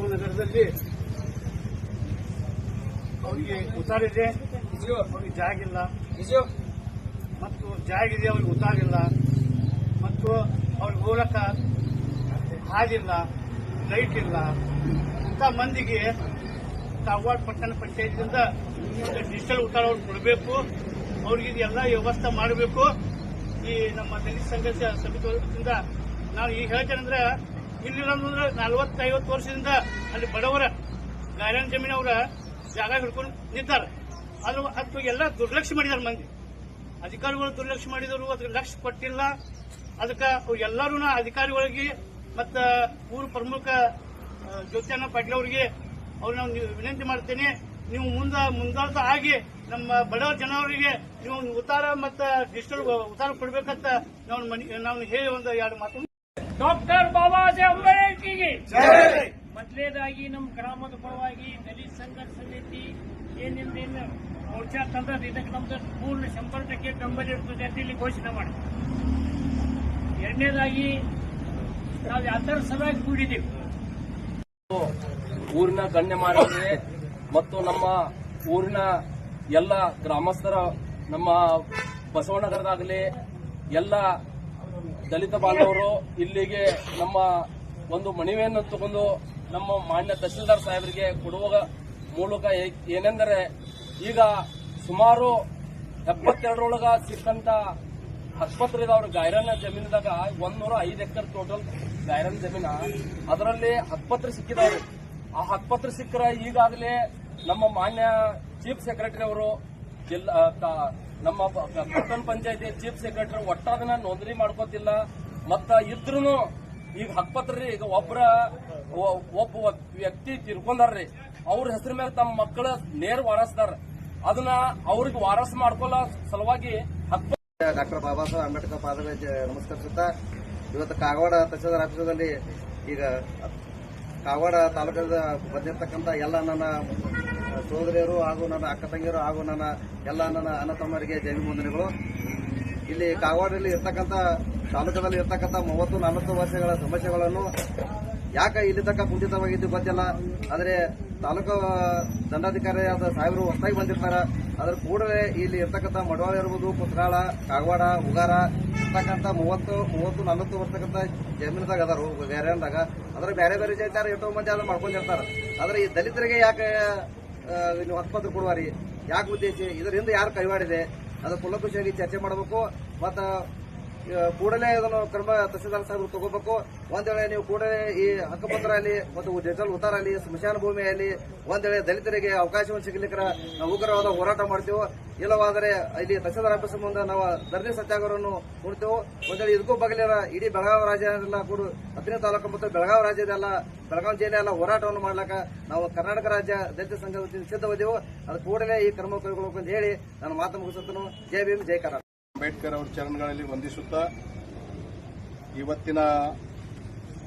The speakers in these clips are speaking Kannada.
ನಗರದಲ್ಲಿ ಅವರಿಗೆ ಉತ್ತಾರಿದೆ ಅವ್ರಿಗೆ ಜಾಗ ಇಲ್ಲ. ಮತ್ತು ಜಾಗ ಇದೆ ಅವ್ರಿಗೆ ಉತ್ತಾರಿಲ್ಲ ಮತ್ತು ಅವ್ರಿಗೆ ಹೋಗಕ್ಕ ಹಾಗಿಲ್ಲ ಲೈಟ್ ಇಲ್ಲ. ಇಂಥ ಮಂದಿಗೆ ಕಾಗವಾಡ ಪಟ್ಟಣ ಪಂಚಾಯತಿಯಿಂದ ಡಿಜಿಟಲ್ ಉತ್ತಾರ ಅವ್ರಿಗೆ ಕೊಡಬೇಕು. ಅವ್ರಿಗೆ ಇದೆಲ್ಲ ವ್ಯವಸ್ಥೆ ಮಾಡಬೇಕು. ಈ ನಮ್ಮ ದಲಿತ ಸಂಘರ್ಷ ಸಮಿತಿ ನಾನು ಈಗ ಹೇಳ್ತೇನೆಂದ್ರೆ ಇಲ್ಲಿ ಅಂದ್ರೆ ನಲವತ್ತೈವತ್ತು ವರ್ಷದಿಂದ ಅಲ್ಲಿ ಬಡವರ ನಾರಾಯಣ ಜಮೀನ್ ಅವರ ಜಾಗ ಹಿಡ್ಕೊಂಡು ನಿಂತಾರೆ. ಅದ್ರ ಅದು ಎಲ್ಲ ದುರ್ಲಕ್ಷ್ಯ ಮಾಡಿದಾರೆ ಮಂದಿ. ಅಧಿಕಾರಿಗಳು ದುರ್ಲಕ್ಷ್ಯ ಮಾಡಿದವರು ಅದಕ್ಕೆ ಲಕ್ಷ್ಯ ಕೊಟ್ಟಿಲ್ಲ. ಅದಕ್ಕೆ ಎಲ್ಲರೂ ಅಧಿಕಾರಿಗಳಿಗೆ ಮತ್ತು ಊರು ಪ್ರಮುಖ ಜ್ಯೋತಿಯನ್ನ ಪಾಟೀಲ್ ಅವರಿಗೆ ಅವ್ರು ನಾವು ವಿನಂತಿ ಮಾಡ್ತೇನೆ. ನೀವು ಮುಂದ ಮುಂದಾದ ಆಗಿ ನಮ್ಮ ಬಡ ಜನವರಿಗೆ ನೀವು ಉತ್ತಾರ ಮತ್ತು ಡಿಜಿಟಲ್ ಉತ್ತಾರ ಕೊಡಬೇಕಂತ ನಾವು ಮನಿ ನಾವು ಹೇಳಿ ಒಂದು ಎರಡು ಮಾತು ಡಾಕ್ಟರ್ ಬಾಬಾ ಸಾಹೇಬ್ ಅಂಬೇಡ್ಕರ್ಗೆ ಮೊದಲೇದಾಗಿ ನಮ್ಮ ಗ್ರಾಮದ ಪರವಾಗಿ ದಲಿತ ಸಂಘರ್ಷ ಸಮಿತಿ ಏನಿಲ್ಲ ಮೋರ್ಚಾ ತಂದ್ರೆ ಇದಕ್ಕೆ ನಮ್ದು ಪೂರ್ಣ ಸಂಪರ್ಕಕ್ಕೆ ಟಕ್ಕೆ ಬೆಂಬಲ ಇರ್ತದೆ ಅಂತ ಇಲ್ಲಿ ಘೋಷಣೆ ಮಾಡಿ. ಎರಡನೇದಾಗಿ ನಾವು ಯಾತರ ಸಲುವಾಗಿ ಕೂಡಿದ್ದೀವಿ. ಊರಿನ ಗಣ್ಯಮಾನ್ಯರೇ ಮತ್ತು ನಮ್ಮ ಊರಿನ ಎಲ್ಲ ಗ್ರಾಮಸ್ಥರ ನಮ್ಮ ಬಸವನಗರದಾಗಲಿ ಎಲ್ಲ ದಲಿತ ಬಾಂಧವರು ಇಲ್ಲಿಗೆ ನಮ್ಮ ಒಂದು ಮನವಿಯನ್ನು ತಗೊಂಡು ನಮ್ಮ ಮಾನ್ಯ ತಹಸೀಲ್ದಾರ್ ಸಾಹೇಬರಿಗೆ ಕೊಡುವ ಮೂಲಕ ಏನೆಂದರೆ ಈಗ ಸುಮಾರು ಎಪ್ಪತ್ತೆರಡರೊಳಗ ಸಿಕ್ಕಂತ ಹತ್ಪತ್ರಿದವ್ರ ಗಾಯರನ ಜಮೀನದಾಗ ಒಂದೂರ ಐದು ಎಕರೆ ಟೋಟಲ್ ಗಾಯರನ್ ಜಮೀನ. ಅದರಲ್ಲಿ ಹತ್ಪತ್ರ ಸಿಕ್ಕಿದವರು. ಆ ಹತ್ಪತ್ರ ಸಿಕ್ಕರ ಈಗಾಗಲೇ ನಮ್ಮ ಮಾನ್ಯ ಚೀಫ್ ಸೆಕ್ರೆಟರಿ ಅವರು ಜಿಲ್ಲಾ ನಮ್ಮ ಪಟ್ಟಣ ಪಂಚಾಯತಿ ಚೀಫ್ ಸೆಕ್ರೆಟರಿ ಒಟ್ಟ ಅದನ್ನ ನೋಂದಣಿ ಮಾಡ್ಕೋತಿಲ್ಲ. ಮತ್ತ ಇದ್ರೂ ಈಗ ಹಕ್ಪತ್ರ ಈಗ ಒಬ್ಬರ ಒಬ್ಬ ವ್ಯಕ್ತಿ ತಿರ್ಕೊಂಡಾರ್ರಿ ಅವ್ರ ಹೆಸರು ಮೇಲೆ ತಮ್ಮ ಮಕ್ಕಳ ನೇರ ವಾರಸ್ದಾರ. ಅದನ್ನ ಅವ್ರಿಗೆ ವಾರಸ್ ಮಾಡ್ಕೊಲ್ಲ ಸಲುವಾಗಿ ಹಕ್ಪ ಡಾಕ್ಟರ್ ಬಾಬಾ ಸಾಹೇಬ್ ಅಂಬೇಡ್ಕರ್ ಜ- ನಮಸ್ಕರಿಸುತ್ತಾ. ಇವತ್ತು ಕಾಗವಾಡ ತಹಸೀಲ್ದಾರ್ ಆಫೀಸದಲ್ಲಿ ಈಗ ಕಾಗವಾಡ ತಾಲೂಕದ ಬಂದಿರತಕ್ಕಂಥ ಎಲ್ಲ ನನ್ನ ಸೋದರಿಯರು ಹಾಗೂ ನನ್ನ ಅಕ್ಕ ತಂಗಿಯರು ಹಾಗೂ ನನ್ನ ಎಲ್ಲ ನನ್ನ ಅಣ್ಣ ತಮ್ಮರಿಗೆ ಜೈವಿ ವಂದನೆಗಳು. ಇಲ್ಲಿ ಕಾಗವಾಡದಲ್ಲಿ ಇರ್ತಕ್ಕಂಥ, ತಾಲೂಕದಲ್ಲಿ ಇರ್ತಕ್ಕಂಥ ಮೂವತ್ತು, ನಲವತ್ತು ವರ್ಷಗಳ ಸಮಸ್ಯೆಗಳನ್ನು ಯಾಕೆ ಇಲ್ಲಿ ತಕ್ಕ ಕುಂಠಿತವಾಗಿದ್ದು ಗೊತ್ತಿಲ್ಲ. ಆದರೆ ತಾಲೂಕು ದಂಡಾಧಿಕಾರಿಯಾದ ಸಾಹೇಬರು ಹೊಸದಾಗಿ ಬಂದಿರ್ತಾರೆ. ಅದ್ರ ಕೂಡಲೇ ಇಲ್ಲಿ ಇರ್ತಕ್ಕಂಥ ಮಡವಾಳ ಇರ್ಬೋದು ಕುತ್ರಾಳ ಕಾಗವಾಡ, ಉಗಾರ ಇರ್ತಕ್ಕಂಥ ಮೂವತ್ತು ಮೂವತ್ತು, ನಲವತ್ತು ವರ್ಷಕ್ಕಂಥ ಜಮೀನದಾಗ ಅದಾರು ಅಂದಾಗ ಅದ್ರ ಬೇರೆ ಬೇರೆ ಜೈತಾರೆ ಎಷ್ಟೋ ಮಂದಿ ಅದನ್ನ ಮಾಡ್ಕೊಂಡಿರ್ತಾರೆ. ಆದರೆ ಈ ದಲಿತರಿಗೆ ಯಾಕೆ ನೀವು ಆಸ್ಪತ್ರೆ ಕೊಡುವಾರಿ. ಯಾಕೆ ಉದ್ದೇಶ? ಇದರಿಂದ ಯಾರು ಕೈವಾಡಿದೆ? ಅದು ಕುಲಕುಶಿಯಾಗಿ ಚರ್ಚೆ ಮಾಡಬೇಕು. ಮತ್ತು ಕೂಡಲೇ ಇದನ್ನು ಕ್ರಮ ತಹಸೀಲ್ದಾರ್ ಸಾಹೇಬರು ತಗೋಬೇಕು. ಒಂದ್ ವೇಳೆ ನೀವು ಕೂಡಲೇ ಈ ಹಕ್ಕುಪತ್ರ ಅಲ್ಲಿ ಮತ್ತು ಡಿಜಿಟಲ್ ಉತ್ತಾರ ಅಲ್ಲಿ ಸ್ಮಶಾನ ಭೂಮಿಯಲ್ಲಿ ಒಂದ್ ವೇಳೆ ದಲಿತರಿಗೆ ಅವಕಾಶವನ್ನು ಸಿಗಲಿಕ್ಕೆ ನಾವು ಉಗ್ರವಾದ ಹೋರಾಟ ಮಾಡ್ತೇವೆ, ಇಲ್ಲವಾದರೆ ಇಲ್ಲಿ ತಹಸೀಲ್ದಾರ್ ಆಫೀಸ್ ಮುಂದೆ ನಾವು ಧರಣಿ ಸತ್ಯಾಗ್ರಹವನ್ನು ಕೊಡ್ತೇವೆ ಒಂದ್ ವೇಳೆ ಇದಕ್ಕೂ ಬಗಲಿರ ಇಡೀ ಬೆಳಗಾವಿ ರಾಜ್ಯದಲ್ಲ ಕೂಡ, ಹತ್ತನೇ ತಾಲೂಕು ಮತ್ತು ಬೆಳಗಾವಿ ರಾಜ್ಯದೆಲ್ಲ ಬೆಳಗಾವಿ ಜಿಲ್ಲೆ ಎಲ್ಲ ಹೋರಾಟವನ್ನು ಮಾಡ್ಲಕ್ಕ ನಾವು ಕರ್ನಾಟಕ ರಾಜ್ಯ ದಲಿತ ಸಂಘ ವತಿಯಿಂದ ಸಿದ್ಧವಿದ್ದೆವು ಅದು ಕೂಡಲೇ ಈ ಕ್ರಮ ಕೈಗೊಳ್ಳಬೇಕು ಅಂತ ಹೇಳಿ ನಾನು ಮಾತು ಮುಗಿಸುತ್ತೇನೆ. ಜೈ ಭೀಮ್, ಜೈ ಕರ್ನಾಟಕ. ಅಂಬೇಡ್ಕರ್ ಅವರ ಚರಣಗಳಲ್ಲಿ ವಂದಿಸುತ್ತಾ ಇವತ್ತಿನ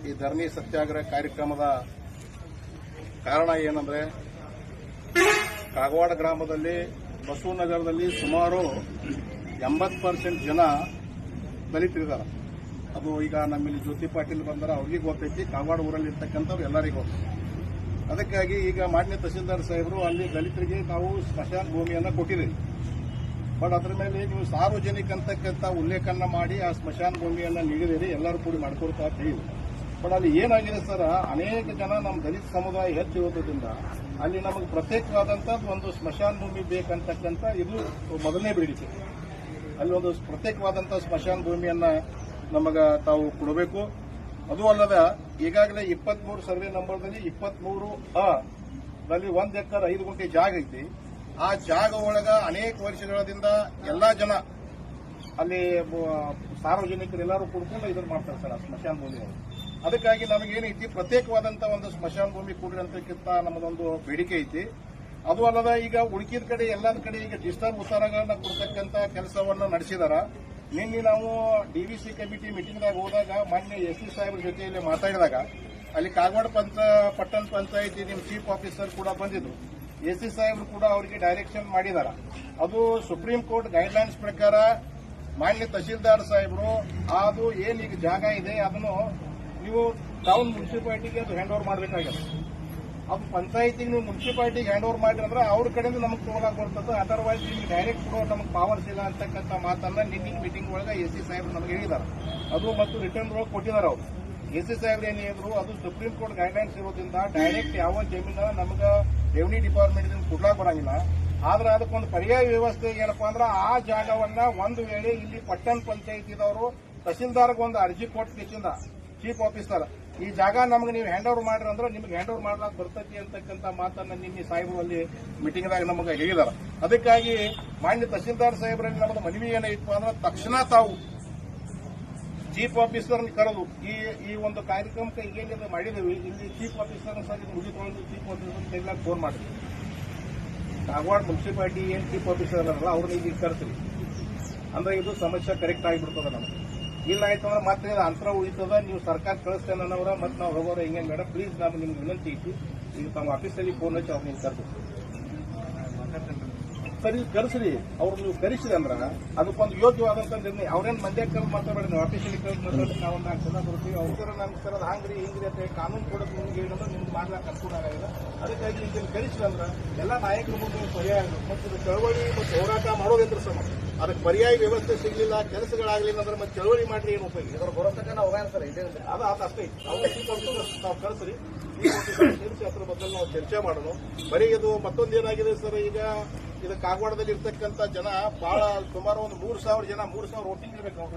ಈ ಧರಣಿ ಸತ್ಯಾಗ್ರಹ ಕಾರ್ಯಕ್ರಮದ ಕಾರಣ ಏನಂದ್ರೆ ಕಾಗವಾಡ ಗ್ರಾಮದಲ್ಲಿ ಬಸವನಗರದಲ್ಲಿ ಸುಮಾರು ಎಂಬತ್ತು ಪರ್ಸೆಂಟ್ ಜನ ದಲಿತರಿದ್ದಾರೆ. ಅದು ಈಗ ನಮ್ಮಲ್ಲಿ ಜ್ಯೋತಿ ಪಾಟೀಲ್ ಬಂದರೆ, ಅವ್ರಿಗೆ ಗೊತ್ತೈತಿ. ಕಾಗವಾಡ ಊರಲ್ಲಿ ಇರ್ತಕ್ಕಂಥವ್ರು ಎಲ್ಲರಿಗೂ ಅದಕ್ಕಾಗಿ ಈಗ ಮಾನ್ಯ ತಹಸೀಲ್ದಾರ್ ಸಾಹೇಬರು ಅಲ್ಲಿ ದಲಿತರಿಗೆ ನಾವು ಸ್ಮಶಾನ ಭೂಮಿಯನ್ನು ಕೊಟ್ಟಿದ್ದೀವಿ ಬಟ್ ಅದ್ರ ಮೇಲೆ ನೀವು ಸಾರ್ವಜನಿಕ ಅಂತಕ್ಕಂಥ ಉಲ್ಲೇಖನ ಮಾಡಿ ಆ ಸ್ಮಶಾನ ಭೂಮಿಯನ್ನು ನೀಡಿದಿರಿ, ಎಲ್ಲರೂ ಕೂಡಿ ಅಂತ ಹೇಳಿ ಬಟ್ ಅಲ್ಲಿ ಏನಾಗಿದೆ ಸರ್, ಅನೇಕ ಜನ ನಮ್ಮ ದಲಿತ ಸಮುದಾಯ ಹೆಚ್ಚು ಇರೋದ್ರಿಂದ ಅಲ್ಲಿ ನಮಗೆ ಪ್ರತ್ಯೇಕವಾದಂತ ಒಂದು ಸ್ಮಶಾನ ಭೂಮಿ ಬೇಕಂತಕ್ಕಂಥ ಇದು ಮೊದಲನೇ ಬೇಡಿಕೆ. ಅಲ್ಲಿ ಒಂದು ಪ್ರತ್ಯೇಕವಾದಂತ ಸ್ಮಶಾನ ಭೂಮಿಯನ್ನ ನಮಗ ತಾವು ಕೊಡಬೇಕು. ಅದು ಅಲ್ಲದ ಈಗಾಗಲೇ ಇಪ್ಪತ್ಮೂರು ಸರ್ವೆ ನಂಬರ್ದಲ್ಲಿ ಇಪ್ಪತ್ಮೂರು ಅ ದಲ್ಲಿ ಒಂದ್ ಎಕರ್ ಐದು ಗುಂಟೆ ಜಾಗ ಐತಿ. ಆ ಜಾಗ ಒಳಗ ಅನೇಕ ವರ್ಷಗಳಿಂದ ಎಲ್ಲಾ ಜನ ಅಲ್ಲಿ ಸಾರ್ವಜನಿಕರು ಎಲ್ಲರೂ ಕುಡ್ಕೊಂಡು ಇದನ್ನ ಮಾಡ್ತಾರೆ ಸರ್ ಸ್ಮಶಾನ ಭೂಮಿ ಅವರು ಅದಕ್ಕಾಗಿ ನಮಗೇನೈತಿ ಪ್ರತ್ಯೇಕವಾದಂತಹ ಒಂದು ಸ್ಮಶಾನ ಭೂಮಿ ಕೊಡ್ರಿ ಅಂತಕ್ಕಿಂತ ನಮ್ಮದೊಂದು ಬೇಡಿಕೆ ಐತಿ. ಅದು ಅಲ್ಲದ ಈಗ ಉಳಿಕಿದ ಕಡೆ, ಎಲ್ಲದ ಕಡೆ ಈಗ ಡಿಸ್ಟರ್ಬ್ ಉತ್ತಾರಗಳನ್ನ ಕೊಡ್ತಕ್ಕಂತ ಕೆಲಸವನ್ನ ನಡೆಸಿದಾರ. ನಿನ್ನೆ ನಾವು ಡಿವಿಸಿ ಕಮಿಟಿ ಮೀಟಿಂಗ್ದಾಗ ಹೋದಾಗ ಮಾನ್ಯ ಎಸ್ ಸಿ ಸಾಹೇಬ್ರ ಜೊತೆಯಲ್ಲಿ ಮಾತಾಡಿದಾಗ ಅಲ್ಲಿ ಕಾಗವಾಡ ಪಂಚ ಪಟ್ಟಣ ಪಂಚಾಯಿತಿ ನಿಮ್ಮ ಚೀಫ್ ಆಫೀಸರ್ ಕೂಡ ಬಂದಿದ್ರು. ಎಸ್ ಸಿ ಸಾಹೇಬ್ರು ಕೂಡ ಅವರಿಗೆ ಡೈರೆಕ್ಷನ್ ಮಾಡಿದ್ದಾರೆ ಅದು ಸುಪ್ರೀಂ ಕೋರ್ಟ್ ಗೈಡ್ಲೈನ್ಸ್ ಪ್ರಕಾರ ಮಾನ್ಯ ತಹಶೀಲ್ದಾರ್ ಸಾಹೇಬರು, ಅದು ಏನೀಗ ಜಾಗ ಇದೆ ಅದನ್ನು ನೀವು ಟೌನ್ ಮುನ್ಸಿಪಾಲ್ಟಿಗೆ ಅದು ಹ್ಯಾಂಡ್ ಓವರ್ ಮಾಡಬೇಕಾಗಿದೆ. ಅದು ಪಂಚಾಯತಿಗೆ ನೀವು ಮುನ್ಸಿಪಾಲಿಟಿಗೆ ಹ್ಯಾಂಡ್ ಓವರ್ ಮಾಡಿ ಅಂದ್ರೆ ಅವ್ರ ಕಡೆಯಿಂದ ನಮಗೆ ತಗೊಳಕ್ ಬರ್ತದೆ. ಅದರ್ವೈಸ್ ನಿಮ್ಗೆ ಡೈರೆಕ್ಟ್ ಕೊಡೋ ನಮಗೆ ಪವರ್ಸ್ ಇಲ್ಲ ಅಂತಕ್ಕಂಥ ಮಾತನ್ನ ನಿನ್ನೆ ಮೀಟಿಂಗ್ ಒಳಗೆ ಎ ಸಿ ಸಾಹೇಬ್ರು ನಮಗೆ ಹೇಳಿದ್ದಾರೆ ಅದು ಮತ್ತು ರಿಟರ್ನ್ ಒಳಗೆ ಕೊಟ್ಟಿದ್ದಾರೆ ಅವರು. ಎ ಸಿ ಸಾಹೇಬ್ರು ಹೇಳಿದ್ರು, ಅದು ಸುಪ್ರೀಂ ಕೋರ್ಟ್ ಗೈಡ್ಲೈನ್ಸ್ ಇರೋದ್ರಿಂದ ಡೈರೆಕ್ಟ್ ಯಾವ ಜಮೀನ ನಮಗೆ ರೆವಿನ್ಯೂ ಡಿಪಾರ್ಟ್ಮೆಂಟ್ ಕೊಡ್ಲಾಕ್ ಬರಂಗಿಲ್ಲ. ಆದ್ರೆ ಅದಕ್ಕೊಂದು ಪರ್ಯಾಯ ವ್ಯವಸ್ಥೆ ಏನಪ್ಪಾ ಅಂದ್ರೆ ಆ ಜಾಗವನ್ನ ಒಂದು ವೇಳೆ ಇಲ್ಲಿ ಪಟ್ಟಣ ಪಂಚಾಯತಿದವರು ತಹಸೀಲ್ದಾರ್ಗೆ ಒಂದು ಅರ್ಜಿ ಕೊಟ್ಟಿದ್ದ ಚೀಫ್ ಆಫೀಸರ್ ಈ ಜಾಗ ನಮ್ಗೆ ನೀವು ಹ್ಯಾಂಡ್ ಓವರ್ ಮಾಡ್ರಿ ಅಂದ್ರೆ ನಿಮ್ಗೆ ಹ್ಯಾಂಡ್ ಓವರ್ ಮಾಡ್ಲಾಕ್ ಬರ್ತೈತಿ ಅಂತಕ್ಕಂಥ ಮಾತನ್ನ ನಿನ್ನೆ ಸಾಹೇಬರು ಅಲ್ಲಿ ಮೀಟಿಂಗ್ದಾಗ ನಮಗೆ ಹೇಳಿದಾರೆ. ಅದಕ್ಕಾಗಿ ಮಾನ್ಯ ತಹಸೀಲ್ದಾರ್ ಸಾಹೇಬರಲ್ಲಿ ನಮ್ದು ಮನವಿ ಏನೈತು ಅಂದ್ರೆ ತಕ್ಷಣ ತಾವು ಚೀಫ್ ಆಫೀಸರ್ ಕರೆದು ಈ ಈ ಒಂದು ಕಾರ್ಯಕ್ರಮಕ್ಕೆ ಏನಿದೆ ಮಾಡಿದ್ದೀವಿ, ಇಲ್ಲಿ ಚೀಫ್ ಆಫೀಸರ್ ಸರ್ ಇದು ಮುಗಿದುಕೊಂಡು ಚೀಫ್ ಆಫೀಸರ್ ಕೈಲಾಗ ಫೋನ್ ಮಾಡಿದ್ವಿ ಕಾಗವಾಡ ಮುನ್ಸಿಪಾಲಿಟಿ ಏನ್ ಚೀಫ್ ಆಫೀಸರ್ ಅಲ್ಲ ಅವ್ರನ್ನ ಈಗ ಕರ್ತೀವಿ ಅಂದ್ರೆ ಇದು ಸಮಸ್ಯೆ ಕರೆಕ್ಟ್ ಆಗಿಬಿಡ್ತದೆ ನಮಗೆ. ಇಲ್ಲ ಆಯ್ತು ಅಂದ್ರೆ ಮತ್ತೆ ಅಂತರ ಉಳಿತದ, ನೀವು ಸರ್ಕಾರ ಕಳಿಸ್ತೇನೆ ಅನ್ನೋರ ಮತ್ತೆ ನಾವು ಹೋಗೋರ ಹೆಂಗೆ ಮೇಡಮ್ ಪ್ಲೀಸ್ ನಾವು ನಿಮ್ಗೆ ವಿನಂತಿ ಇಟ್ಟು ಈಗ ತಮ್ಮ ಆಫೀಸಲ್ಲಿ ಫೋನ್ ಹಚ್ಚಿ ಅವ್ರು ನಿಮ್ಗೆ ಕರ್ಬೇಕು ಸರಿ ಕರೆಸ್ರಿ, ಅವ್ರು ನೀವು ಕರೆಸಿದೆ ಅಂದ್ರೆ ಅದಕ್ಕೊಂದು ಯೋಗ್ಯವಾದಂತ ನಿರ್ಣಯ. ಅವ್ರೇನ್ ಮಂಡ್ಯ ಕರೆದು ಮಾತಾಡಬೇಡಿ, ನೀವು ಆಫೀಸಲ್ಲಿ ಕರೆದು ಮಾತಾಡಿ ನಾವು ನಾಲ್ಕು ಜನ ಬರ್ತೀವಿ. ಅವ್ರ ನಮ್ಗೆ ಕರೆದು ಹಾಂಗ್ರಿ, ಹಿಂಗ್ರಿ ಅಂತ ಕಾನೂನು ಕೊಡೋದು ನಿಮ್ಗೆ ಹೇಳಿದ್ರೆ ನಿಮ್ಗೆ ಮಾಡ್ಲಾಕ ಅನುಕೂಲ ಆಗಿಲ್ಲ ಅದಕ್ಕಾಗಿ ಇದನ್ನು ಕರೆಸಿದೆ ಅಂದ್ರೆ ಎಲ್ಲ ನಾಯಕರ ಮುಂದೆ ಪರ್ಯಾಯ. ಮತ್ತು ಇದು ಚಳವಳಿ ಮತ್ತು ಹೋರಾಟ ಮಾಡೋದ್ರ ಸಮ. ಅದಕ್ಕೆ ಪರ್ಯಾಯ ವ್ಯವಸ್ಥೆ ಸಿಗಲಿಲ್ಲ, ಕೆಲಸಗಳಾಗ್ಲಿಲ್ಲ ಅಂದ್ರೆ ಮತ್ತೆ ಚಳವಳಿ ಮಾಡ್ರಿ ಏನು ಉಪಯೋಗ ಇದ್ರ ಬರೋತಕ್ಕ ನಾವು ಹೋಗೋಣ ಸರ್, ಇದೇ ಅದು ಅದು ಅಷ್ಟೇ. ನಾವು ಸೇರಿಸಿ ಅದ್ರ ಬಗ್ಗೆ ನಾವು ಚರ್ಚೆ ಮಾಡೋಣ. ಬರೀ ಇದು ಮತ್ತೊಂದು ಏನಾಗಿದೆ ಸರ್ ಈಗ ಇದು ಕಾಗವಾಡದಲ್ಲಿ ಇರ್ತಕ್ಕಂಥ ಜನ ಬಹಳ ಸುಮಾರು ಒಂದು ಮೂರು ಸಾವಿರ ಜನ, ಮೂರು ಸಾವಿರ ವೋಟಿಂಗ್ ಇರಬೇಕು ಅವ್ರು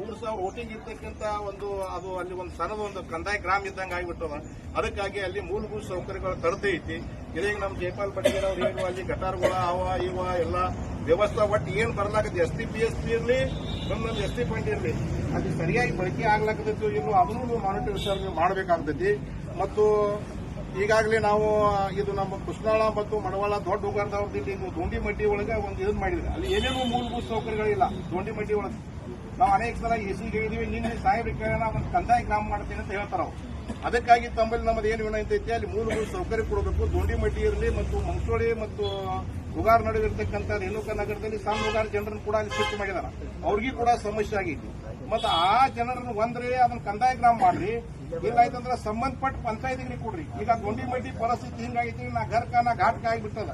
ಮೂರು ಸಾವಿರ ವೋಟಿಂಗ್ ಇರ್ತಕ್ಕಂಥ ಒಂದು, ಅದು ಅಲ್ಲಿ ಒಂದು ಸಣ್ಣದ ಒಂದು ಕಂದಾಯ ಗ್ರಾಮ ಇದ್ದಂಗೆ ಆಗಿಬಿಟ್ಟದ. ಅದಕ್ಕಾಗಿ ಅಲ್ಲಿ ಮೂಲಭೂತ ಸೌಕರ್ಯಗಳ ಕೊರತೆ ಐತಿ. ಇದೀಗ ನಮ್ಮ ಜೈಪಾಲ್ ಪಟೇಲ್ ಅವ್ರು ಏನು ಅಲ್ಲಿ ಗಟಾರ್ಗಳ, ಅವ, ಇವ, ಎಲ್ಲ ವ್ಯವಸ್ಥೆ ಒಟ್ಟು ಏನು ಬರ್ಲಾಕತ್ತೆ? S T, P, S P ಇರಲಿ ನಮ್ಮಲ್ಲಿ ಎಸ್ ಟಿ ಪಾಯಿಂಟ್ ಇರಲಿ. ಅದು ಸರಿಯಾಗಿ ಬಳಕೆ ಆಗ್ಲಾಕತ್ತೈತಿ ಇನ್ನು ಅದನ್ನು ಮಾನಿಟರ್ ಮಾಡಬೇಕಾಗ್ತೈತಿ. ಮತ್ತು ಈಗಾಗಲೇ ನಾವು ಇದು ನಮ್ಮ ಕೃಷ್ಣಾಳ ಮತ್ತು ಮಡವಾಳ ದೊಡ್ಡ ಉಗಾರದವ್ರದ್ದು ಇದು ದೊಂಡಿ ಮಡ್ಡಿ ಒಳಗೆ ಒಂದು ಇದನ್ನ ಮಾಡಿದ್ರೆ ಅಲ್ಲಿ ಏನೇನು ಮೂಲಭೂತ ಸೌಕರ್ಯಗಳಿಲ್ಲ, ದೊಂಡಿ ಮಡ್ಡಿ ಒಳಗೆ. ನಾವು ಅನೇಕ ಸಲ ಎಸಿ ಹೇಳಿದೀವಿ, ನಿನ್ನೆ ಸಾಹೇಬ್ರ ಕೇಳೋಣ ಒಂದು ಕಂದಾಯ ಗ್ರಾಮ ಮಾಡ್ತೀನಿ ಅಂತ ಹೇಳ್ತಾರ ಅವ್ರು. ಅದಕ್ಕಾಗಿ ತಮ್ಮಲ್ಲಿ ನಮ್ಮದು ಏನು ವಿನಂತಿ ಅಲ್ಲಿ ಮೂಲಭೂತ ಸೌಕರ್ಯ ಕೊಡಬೇಕು, ದೊಂಡಿ ಮಡ್ಡಿ ಇರಲಿ ಮತ್ತು ಮಂಸೋಳಿ ಮತ್ತು ಉಗಾರ ನಡೆದಿರತಕ್ಕಂತ ನೆನುಕ ನಗರದಲ್ಲಿ ಸಣ್ಣ ಉಗಾರ್ ಜನರನ್ನು ಕೂಡ ಅಲ್ಲಿ ಶಿಫ್ಟ್ ಮಾಡಿದಾರ. ಅವ್ರಿಗೂ ಕೂಡ ಸಮಸ್ಯೆ ಆಗೈತಿ ಮತ್ತೆ ಆ ಜನರನ್ನು ಒಂದ್ರೆ ಅದನ್ನ ಕಂದಾಯ ಗ್ರಾಮ ಮಾಡ್ರಿ, ಇಲ್ಲಾಯ್ತಂದ್ರೆ ಸಂಬಂಧಪಟ್ಟ ಪಂಚಾಯತಿಗೆ ಕೊಡ್ರಿ. ಈಗ ದೊಂಡಿ ಮಡ್ಡಿ ಪರಿಸ್ಥಿತಿ ಹಿಂಗಾಗೈತಿ, ನಾ ಘರ್ಕ ನಾ ಘಾಟ್ಕ ಆಗಿಬಿಟ್ಟದ.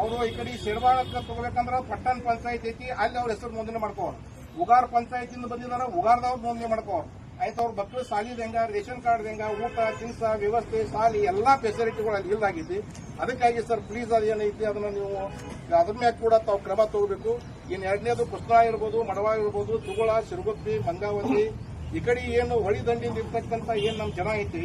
ಅವರು ಈ ಕಡೆ ಶೇರ್ವಾಳಕ್ಕೆ ತಗೋಬೇಕಂದ್ರೆ ಪಟ್ಟಣ ಪಂಚಾಯತ್ ಐತಿ, ಅಲ್ಲಿ ಅವ್ರ ಹೆಸರು ನೋಂದಣಿ ಮಾಡ್ಕೋರು ಉಗಾರ ಪಂಚಾಯತಿಂದ ಬಂದಿದಾರ ಉಗಾರ್ದವ್ರು ನೋಂದಣಿ ಮಾಡ್ಕೋರು ಆಯ್ತು ಅವ್ರ ಮಕ್ಕಳು ಸಾಲಿದ ರೇಷನ್ ಕಾರ್ಡ್ ಹೆಂಗ, ಊಟ, ತಿನ್ಸ, ವ್ಯವಸ್ಥೆ, ಸಾಲಿ ಎಲ್ಲಾ ಫೆಸಿಲಿಟಿಗಳು ಅಲ್ಲಿ ಆಗಿದೆ ಅದಕ್ಕಾಗಿ ಸರ್ ಪ್ಲೀಸ್ ಅದೇನೈತಿ ಅದನ್ನ ನೀವು ಅದ್ರ ಮ್ಯಾಗ ಕೂಡ ತಾವು ಕ್ರಮ ತಗೋಬೇಕು. ಇನ್ ಎರಡನೇದು ಕೃಷ್ಣ ಇರ್ಬೋದು, ಮಡವಾ ಇರ್ಬೋದು, ತುಗುಳ ಸಿರುಗುಪ್ಪಿ ಮಂಗಾವತಿ, ಈ ಕಡೆ ಏನು ಹೊಳಿ ದಂಡಿಯಿಂದ ಇರ್ತಕ್ಕಂಥ ಏನು ನಮ್ಮ ಜನ ಐತಿ,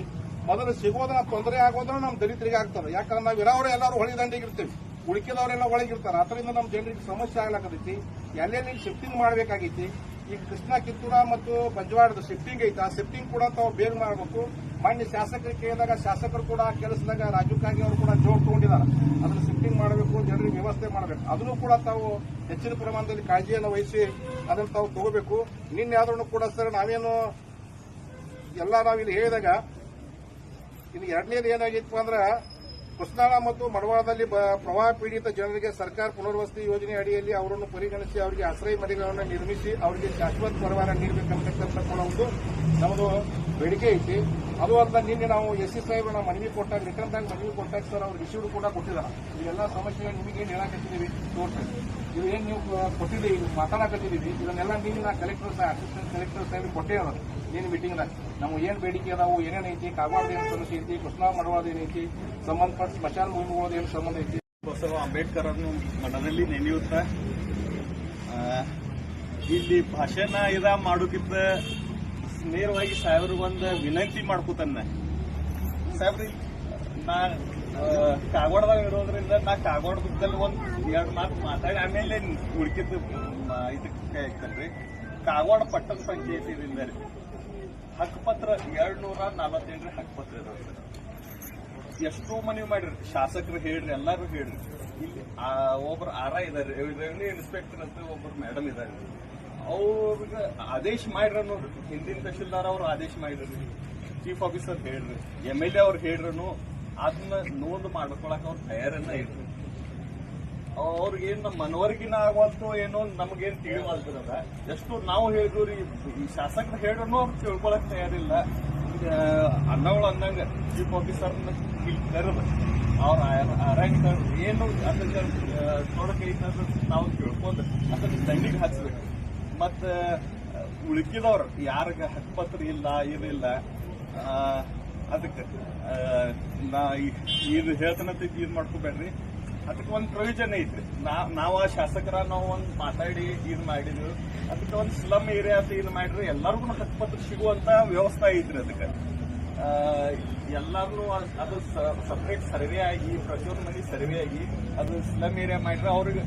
ಮೊದಲು ಸಿಗೋದನ್ನ ತೊಂದರೆ ಆಗೋದ್ರ ನಮ್ಮ ದಲಿತರಿಗೆ ಆಗ್ತದೆ. ಯಾಕಂದ್ರೆ ನಾವು ಇರೋರು ಎಲ್ಲರೂ ಹೊಳಿ ದಂಡಿಗೆ ಇರ್ತೀವಿ. ಉಳಿಕಿದವರೆಲ್ಲ ಒಳಗಿರ್ತಾರೆ ಅದರಿಂದ ನಮ್ಮ ಜನರಿಗೆ ಸಮಸ್ಯೆ ಆಗ್ಲಾಕತೈತಿ ಎಲ್ಲೆಲ್ಲಿ ಶಿಫ್ಟಿಂಗ್ ಮಾಡಬೇಕಾಗೈತಿ. ಈಗ ಕೃಷ್ಣ ಕಿತ್ತೂರ ಮತ್ತು ಬಂಜವಾಡದ ಶಿಫ್ಟಿಂಗ್ ಐತೆ? ಆ ಶಿಫ್ಟಿಂಗ್ ಕೂಡ ತಾವು ಬೇಗ ಮಾಡಬೇಕು. ಮಾನ್ಯ ಶಾಸಕರಿಗೆ ಕೇಳಿದಾಗ ಶಾಸಕರು ಕೂಡ ಕೆಲಸದಾಗ ರಾಜೀವ್ ಕಾಗೆ ಅವರು ಕೂಡ ಜೋಡ್ ತಗೊಂಡಿದ್ದಾರೆ ಅದನ್ನ ಶಿಫ್ಟಿಂಗ್ ಮಾಡಬೇಕು ಜನರಿಗೆ ವ್ಯವಸ್ಥೆ ಮಾಡಬೇಕು. ಅದನ್ನು ಕೂಡ ತಾವು ಹೆಚ್ಚಿನ ಪ್ರಮಾಣದಲ್ಲಿ ಕಾಳಜಿಯನ್ನು ವಹಿಸಿ ಅದನ್ನು ತಾವು ತಗೋಬೇಕು. ನಿನ್ನೆ ಆದ್ರೂ ಕೂಡ ಸರ್ ನಾವೇನು ಎಲ್ಲ ನಾವಿಲ್ಲಿ ಹೇಳಿದಾಗ, ಇನ್ನು ಎರಡನೇದು ಏನಾಗಿತ್ತು ಅಂದ್ರೆ ಕೃಷ್ಣಾಳ ಮತ್ತು ಮಡವಾಳದಲ್ಲಿ ಪ್ರವಾಹ ಪೀಡಿತ ಜನರಿಗೆ ಸರ್ಕಾರ ಪುನರ್ವಸತಿ ಯೋಜನೆ ಅಡಿಯಲ್ಲಿ ಅವರನ್ನು ಪರಿಗಣಿಸಿ ಅವರಿಗೆ ಆಶ್ರಯ ಮನೆಗಳನ್ನು ನಿರ್ಮಿಸಿ ಅವರಿಗೆ ಶಾಶ್ವತ ಪರಿಹಾರ ನೀಡಬೇಕಂತಕ್ಕಂಥ ಒಂದು ನಮ್ಮದು ಬೇಡಿಕೆ ಐತಿ. ಅದು ಅಂತ ನಿನ್ನೆ ನಾವು ಎಸ್ ಸಿ ಸಾಹೇಬ್ ನಾವು ಮನವಿ ಕೊಟ್ಟಾಗ ರಿಟರ್ನ್ ಬ್ಯಾಂಕ್ ಮನವಿ ಕೊಟ್ಟಾಗ ಸರ್ ಅವ್ರು ರಿಸೀವ್ ಕೂಡ ಕೊಟ್ಟಿದ್ದಾರೆ ಇವೆಲ್ಲ ಸಮಸ್ಯೆಗಳು ನಿಮಗೆ ಹೇಳಕತ್ತಿದ್ದೀವಿ? ತೋರ್ಸಿ. ಇದು ಏನು ನೀವು ಕೊಟ್ಟಿದ್ದೀವಿ ಮಾತಾಡಕತ್ತಿದ್ದೀವಿ. ಇದನ್ನೆಲ್ಲ ನಿನ್ನೆ ನಾ ಕಲೆಕ್ಟರ್ ಸಹ ಅಸಿಸ್ಟೆಂಟ್ ಕಲೆಕ್ಟರ್ ಸಾಹೇಬ್ ಕೊಟ್ಟೇ ಅದ. ಮೀಟಿಂಗ್ ಮೀಟಿಂಗ್ನಾಗ ನಾವು ಏನ್ ಬೇಡಿಕೆ ಅದಾವು, ಏನೇನ್ ಐತಿ ಕಾಗವಾಡ ಏನ್ ಸಮಸ್ಯೆ ಐತಿ, ಕೃಷ್ಣ ಮಡವಾದ ಏನೈತಿ ಸಂಬಂಧಪಟ್ಟ ಸ್ಮಶಾನ ಭೂಮಿಗಳದ ಏನು ಸಂಬಂಧ ಐತಿ? ಬಸವ ಅಂಬೇಡ್ಕರ್ ಅನ್ನು ಮಠದಲ್ಲಿ ನೆನೆಯುತ್ತ ಇಲ್ಲಿ ಭಾಷಣ ಇದ ಮಾಡೋಕ್ಕಿಂತ ನೇರವಾಗಿ ಸಾಹೇಬ್ರು ಒಂದು ವಿನಂತಿ ಮಾಡ್ಕೋತನ್ನ ಸಾಹೇಬ್ರಿ, ನಾ ಕಾಗವಾಡದಾಗ ಇರೋದ್ರಿಂದ ನಾ ಕಾಗವಾಡದಲ್ಲಿ ಒಂದು ಎರಡು ಮಾತು ಮಾತಾಡಿ, ಆಮೇಲೆ ಉಳ್ಕಿದ್ದು ಇದಕ್ಕೆ ಕಾಗವಾಡ ಪಟ್ಟಣ ಇದರಿಂದ ರೀ ಹಕ್ಕುಪತ್ರ ಎರಡ್ ನೂರ ನಲವತ್ತೆಂಟ್ರಿ ಹಕ್ಕುಪತ್ರ ಇದಾವೆ ಎಷ್ಟೋ ಮನವಿ ಮಾಡಿರಿ ಶಾಸಕರು ಹೇಳ್ರಿ, ಎಲ್ಲಾರು ಹೇಳ್ರಿ. ಇಲ್ಲಿ ಒಬ್ರು ಆರ ಇದಾರೆ. ರೆವಿನ್ಯೂ ಇನ್ಸ್ಪೆಕ್ಟರ್ ಅಂತ ಒಬ್ರು ಮೇಡಮ್ ಇದಾರೆ. ಅವ್ರಿಗೆ ಆದೇಶ ಮಾಡ್ರ ನೋಡ್ರಿ. ಹಿಂದಿನ ತಹಶೀಲ್ದಾರ್ ಅವ್ರು ಆದೇಶ ಮಾಡಿರಿ ಚೀಫ್ ಆಫೀಸರ್ ಹೇಳ್ರಿ. ಎಂ ಎಲ್ ಎ ಅವ್ರು ಹೇಳ್ರನು ಅದನ್ನ ನೋಂದು ಮಾಡ್ಕೊಳಕ್ ಅವ್ರ ತಯಾರನ್ನ ಇರ್ರಿ ಅವ್ರಿಗೇನ್ ನಮ್ಮ ಮನವರಿಗಿನ ಆಗುವಂತೂ ಏನೋ ನಮಗೇನ್ ತಿಳಿವಲ್ತದ ಎಷ್ಟು ನಾವು ಹೇಳಿದ್ರು ಈ ಶಾಸಕರು ಹೇಳೋನು ಅವ್ರು ತಿಳ್ಕೊಳಕ್ ತಯಾರಿಲ್ಲ. ಅನ್ನವಳು ಅಂದಂಗ ಚೀಫ್ ಆಫೀಸರ್ನ ಇಲ್ಲಿ ಕರೆದು, ಅವ್ರ ಅರಂಗ್ ಏನು ಅದಕ್ಕೆ ತೊಡಕ ಐತಂದ್ರೆ ನಾವು ತಿಳ್ಕೊಂಡು ಅದನ್ನ ದಂಡಿಗೆ ಹಚ್ಬೇಕು ಮತ್ತ ಉಳುಕಿದವ್ರು ಯಾರಿಗ ಹಕ್ಕುಪತ್ರ ಇಲ್ಲ ಏನಿಲ್ಲ ಅದಕ್ಕೆ ನಾ ಇದು ಹೇಳ್ತಾನಂತ ಇದು ಮಾಡ್ಕೋಬೇಡ್ರಿ. ಅದಕ್ಕೆ ಒಂದು ಪ್ರಯೋಜನ ಐತ್ರಿ ನಾ ಆ ಶಾಸಕರ ನಾವು ಒಂದು ಮಾತಾಡಿ ಇದು ಮಾಡಿದ್ವಿ ಅದಕ್ಕೆ ಒಂದು ಸ್ಲಮ್ ಏರಿಯಾ ಅಂತ ಇದು ಮಾಡ್ರಿ ಎಲ್ಲರಿಗೂ ಹಕ್ಕುಪತ್ರ ಸಿಗುವಂತ ವ್ಯವಸ್ಥೆ ಐತ್ರಿ ಅದಕ್ಕೆ. ಎಲ್ಲಾರು ಅದು ಸಪ್ರೇಟ್ ಸರ್ವೆ ಆಗಿ ಪ್ರತಿಯೊಂದು ಮನೆ ಸರ್ವೆ ಆಗಿ ಅದು ಸ್ಲಮ್ ಏರಿಯಾ ಮಾಡಿದ್ರೆ ಅವ್ರಿಗೆ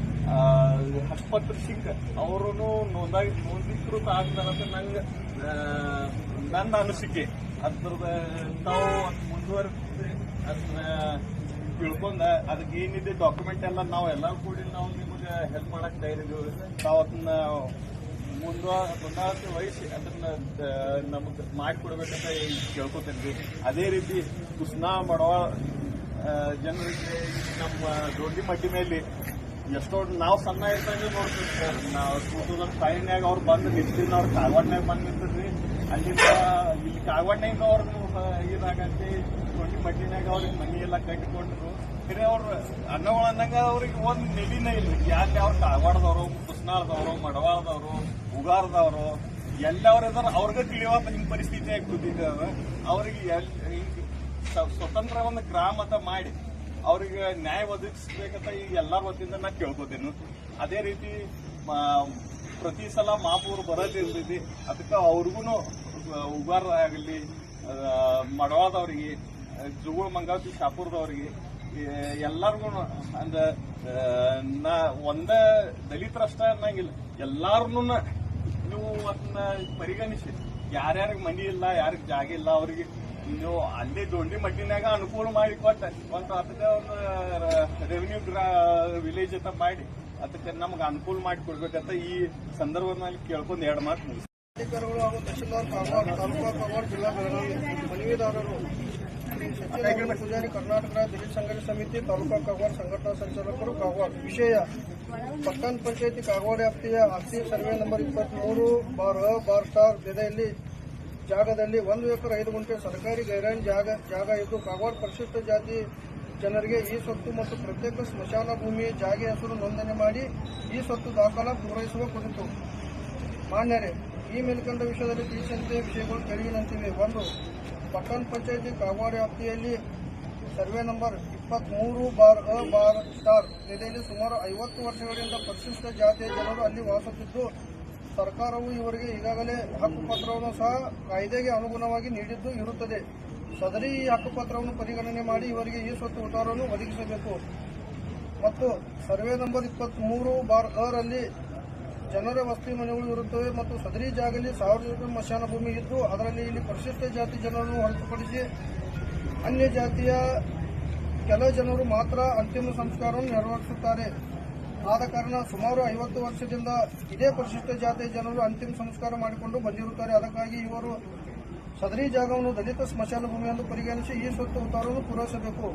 ಹಕ್ಕುಪತ್ರ ಸಿಕ್ಕ ಅವರು ನೋಂದಾಗಿ ನೋಂದೀಕೃತ ಆಗ್ತಾರಂತ ನಂಗೆ ನನ್ನ ಅನಿಸಿಕೆ. ಅದ್ರದ ನಾವು ಮುಂದುವರೆಸಿ ಅದನ್ನ ತಿಳ್ಕೊಂಡ. ಅದಕ್ಕೆ ಏನಿದೆ ಡಾಕ್ಯುಮೆಂಟ್ ಎಲ್ಲ ನಾವು ಎಲ್ಲ ಕೂಡಿ ನಾವು ನಿಮಗೆ ಹೆಲ್ಪ್ ಮಾಡಕ್ ತಯಾರಿದ್ದೀವಿ ನಾವು ಅದನ್ನ ಮುಂದ ಮುಂದಾತಿ ವಹಿಸಿ ಅದನ್ನ ನಮಗೆ ಮಾಡಿಕೊಡ್ಬೇಕಂತ ಕೇಳ್ಕೊತೇನೆ ಅದೇ ರೀತಿ ಕುಸ್ನಾ ಮಾಡುವ ಜನರಿಗೆ ನಮ್ಮ ದೊಡ್ಡ ಮಟ್ಟಿ ಮೇಲೆ ಎಷ್ಟೋ ನಾವು ಸಣ್ಣ ಇದ್ದಂಗೆ ನೋಡ್ತೀವಿ. ಸರ್ ನಾವು ಟೂ ತೌಸಂಡ್ ಫೈವ್ನಾಗ ಅವ್ರು ಬಂದು ನಿಂತಿದ್ದು ಅವ್ರು ಕಾಲ್ವಾಡ್ನಾಗ ಬಂದು ನಿಂತಿದ್ರಿ ಅಲ್ಲಿಂದ ಇಲ್ಲಿ ಅವ್ರದ್ದು ಅವ್ರು ಇದಾಗಂತೆ ದೊಡ್ಡ ಮಟ್ಟಿನಾಗ ಅವ್ರಿಗೆ ಮನಿ ಎಲ್ಲ ಕಟ್ಟಿಕೊಂಡ್ರು. ಬೇರೆ ಅವ್ರು ಅನ್ನಗಳು ಅನ್ನಂಗ ಅವ್ರಿಗೆ ಒಂದು ನಿಧಿನೇ ಇಲ್ಲ. ಯಾಕೆ ಅವ್ರು ಕಾಗವಾಡದವರು ಕುಸ್ನಾಳದವರು ಮಡವಾಳದವರು, ಉಗಾರದವರು ಎಲ್ಲವ್ರು ಇದಾರ ಅವ್ರಿಗೆ ತಿಳಿಯುವಂತ ಹಿಂಗ್ ಪರಿಸ್ಥಿತಿ ಆಗಿ ಕೂತಿದ್ದಾವೆ ಅವ್ರಿಗೆ ಸ್ವತಂತ್ರ ಒಂದು ಗ್ರಾಮ ಅಂತ ಮಾಡಿ ಅವ್ರಿಗೆ ನ್ಯಾಯ ಒದಗಿಸ್ಬೇಕಂತ ಈಗ ಎಲ್ಲರ ವತಿಯಿಂದ ನಾ ಕೇಳ್ಕೊತೀನಿ. ಅದೇ ರೀತಿ ಪ್ರತಿ ಸಲ ಮಾಪೂರ್ ಬರೋದಿರ್ತೈತಿ ಅದಕ್ಕೆ ಅವ್ರಿಗೂ ಉಗಾರ ಆಗಲಿ ಮಡವಾದವ್ರಿಗೆ ಜುಗುಳ ಮಂಗಾವತಿ, ಶಾಪುರದವ್ರಿಗೆ ಎಲ್ಲರಿಗೂ ಅಂದ ನಾ ಒಂದ ದಲಿತರಷ್ಟ ಅನ್ನಂಗಿಲ್ಲ. ಎಲ್ಲಾರ್ನು ನೀವು ಅದನ್ನ ಪರಿಗಣಿಸಿ. ಯಾರ್ಯಾರಿಗೆ ಮನಿ ಇಲ್ಲ, ಯಾರಿಗೆ ಜಾಗ ಇಲ್ಲ ಅವರಿಗೆ, ನೀವು ಅಲ್ಲಿ ದೊಡ್ಡಿ ಮಟ್ಟಿನಾಗ ಅನುಕೂಲ ಮಾಡಿ ಕೊಟ್ಟ. ಒಂದು ಅದಕ್ಕೆ ಒಂದು ರೆವಿನ್ಯೂ ವಿಲೇಜ್ ಅಂತ ಮಾಡಿ, ಅದಕ್ಕೆ ನಮ್ಗೆ ಅನುಕೂಲ ಮಾಡಿ ಕೊಡ್ಬೇಕಂತ ಈ ಸಂದರ್ಭದಲ್ಲಿ ಕೇಳ್ಕೊಂಡು ಎರಡು ಮಾತು ಅಧಿಕಾರಿಗಳು ಹಾಗೂ ತಹಶೀಲ್ದಾರ್ ಕಾಗವಾಡ ತಾಲೂಕಾ ಕಾಗವಾಡ ಜಿಲ್ಲಾ ಬೆಳಗಾವಿ ಮನವಿದಾರರು ಶ್ರೀ ಪೂಜಾರಿ ಕರ್ನಾಟಕ ದಲಿತ ಸಂಘಟನೆ ಸಮಿತಿ, ತಾಲೂಕಾ ಕಾಗವಾಡ ಸಂಘಟನಾ ಸಂಚಾಲಕರು ಕಾಗವಾಡ ವಿಷಯ ಪಟ್ಟಣ ಪಂಚಾಯತಿ ಕಾಗವಾಡ ವ್ಯಾಪ್ತಿಯ ಆಸ್ತಿ ಸರ್ವೆ ನಂಬರ್ ಇಪ್ಪತ್ಮೂರು ಬಾರ್ ಅ ಬಾರ್ ಸ್ಟಾರ್ ಬೆದೆಯಲ್ಲಿ ಜಾಗದಲ್ಲಿ ಒಂದು ಎಕರೆ ಐದು ಗುಂಟೆ ಸರ್ಕಾರಿ ಗೈರಾನ್ ಜಾಗ ಜಾಗ ಇದ್ದು ಕಾಗವಾಡ ಪರಿಶಿಷ್ಟ ಜಾತಿ ಜನರಿಗೆ ಈ ಸ್ವತ್ತು ಮತ್ತು ಪ್ರತ್ಯೇಕ ಸ್ಮಶಾನ ಭೂಮಿ, ಜಾಗೆ ಹೆಸರು ನೋಂದಣಿ ಮಾಡಿ ಈ ಸ್ವತ್ತು ದಾಖಲ ಪೂರೈಸುವ ಕುರಿತು ಮಾನ್ಯರೇ, ಈ ಮೇಲ್ಕಂಡ ವಿಷಯದಲ್ಲಿ ತಿಳಿಸಿದಂತೆ ವಿಷಯಗಳು ಕೆಳಗಿನಂತಿವೆ ಒಂದು, ಪಟ್ಟಣ ಪಂಚಾಯತಿ ಕಾಗವಾಡ ವ್ಯಾಪ್ತಿಯಲ್ಲಿ ಸರ್ವೆ ನಂಬರ್ ಇಪ್ಪತ್ಮೂರು ಬಾರ್ ಅ ಬಾರ್ ಸ್ಟಾರ್ ನೆಲೆಯಲ್ಲಿ ಸುಮಾರು ಐವತ್ತು ವರ್ಷಗಳಿಂದ ಪರಿಶಿಷ್ಟ ಜಾತಿಯ ಜನರು ಅಲ್ಲಿ ವಾಸಿಸುತ್ತಿದ್ದು ಸರ್ಕಾರವು ಇವರಿಗೆ ಈಗಾಗಲೇ ಹಕ್ಕುಪತ್ರವನ್ನು ಸಹ ಕಾಯ್ದೆಗೆ ಅನುಗುಣವಾಗಿ ನೀಡಿದ್ದು ಇರುತ್ತದೆ. ಸದರಿ ಈ ಹಕ್ಕುಪತ್ರವನ್ನು ಪರಿಗಣನೆ ಮಾಡಿ ಇವರಿಗೆ ಈ ಸ್ವತ್ತು ಉಟಾರವನ್ನು ಒದಗಿಸಬೇಕು. ಮತ್ತು ಸರ್ವೆ ನಂಬರ್ ಇಪ್ಪತ್ಮೂರು ಬಾರ್ ಅ ರಲ್ಲಿ ಜನರ ವಸತಿ ಮನೆಗಳು ಇರುತ್ತವೆ ಮತ್ತು ಸದರಿ ಜಾಗದಲ್ಲಿ ಸಾರ್ವಜನಿಕ ಮಶಾನ ಭೂಮಿ ಇದ್ದು ಅದರಲ್ಲಿ ಇಲ್ಲಿ ಪರಿಶಿಷ್ಟ ಜಾತಿ ಜನರನ್ನು ಹೊರತುಪಡಿಸಿ ಅನ್ಯ ಜಾತಿಯ ಕೆಲ ಜನರು ಮಾತ್ರ ಅಂತಿಮ ಸಂಸ್ಕಾರವನ್ನು ನೆರವೇರಿಸುತ್ತಾರೆ. ಆದ ಕಾರಣ ಸುಮಾರು ಐವತ್ತು ವರ್ಷದಿಂದ ಇದೇ ಪರಿಶಿಷ್ಟ ಜಾತಿಯ ಜನರು ಅಂತಿಮ ಸಂಸ್ಕಾರ ಮಾಡಿಕೊಂಡು ಬಂದಿರುತ್ತಾರೆ. ಅದಕ್ಕಾಗಿ ಇವರು ಸದರಿ ಜಾಗವನ್ನು ದಲಿತ ಸ್ಮಶಾನ ಭೂಮಿ ಎಂದು ಪರಿಗಣಿಸಿ ಈ ಸ್ವತ್ತು ಉತ್ತರವನ್ನು ಪೂರೈಸಬೇಕು.